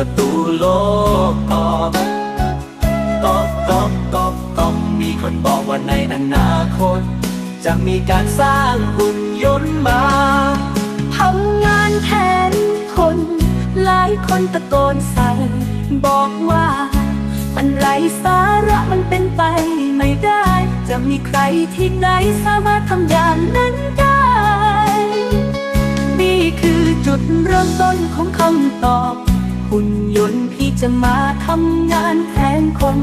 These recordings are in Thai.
ประตูโลกออกก๊อกก๊อกก๊อกก๊อกมีคนบอกว่าในอนาคต จะมีการสร้างหุ่นยนต์มาทำงานแทนคน หลายคนตะโกนใส่บอกว่ามันไร้สาระมันเป็นไปไม่ได้ จะมีใครที่ไหนสามารถทำอย่างนั้นได้ นี่คือจุดเริ่มต้นของคำตอบ หุ่นยนต์ที่จะมาทำงานแทนคน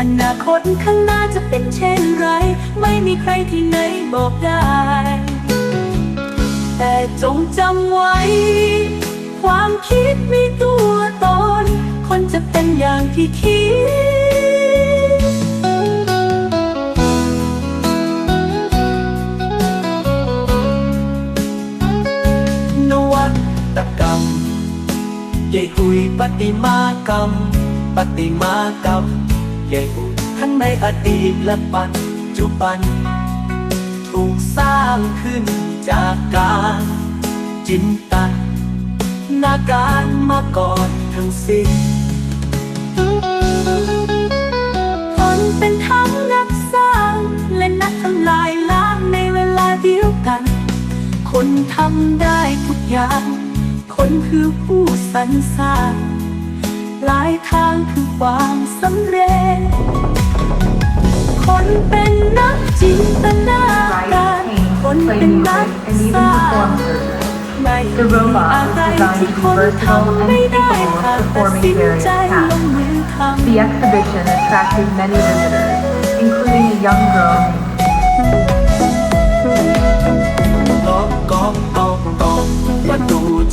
อนาคตข้างหน้าจะเป็นเช่นไร ไม่มีใครที่ไหนบอกได้ แต่จงจำไว้ ความคิดมีตัวตน คนจะเป็นอย่างที่คิด ยายหุยปฏิมากรรม ปฏิมากรรมยายหุยทั้งในอดีตและปัจจุบัน ถูกสร้างขึ้นจากการจินตนาการมาก่อนทั้งสิ้นคนเป็นทั้งนักสร้าง และนักทำลายล้างในเวลาเดียวกัน คนทำได้ทุกอย่าง คนคือผู้สรรสร้างหลายทางคือความสำเร็จ คนเป็นนักจินตนาการ คนเป็นนักสร้างไม่มีอะไรที่คนทำไม่ได้หากตัดสินใจลงมือทำ The exhibition attracted many visitors, including a young girl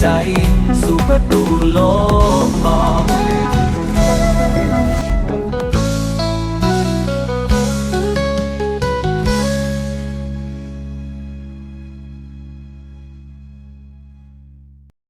ใจ สู่ประตูโลก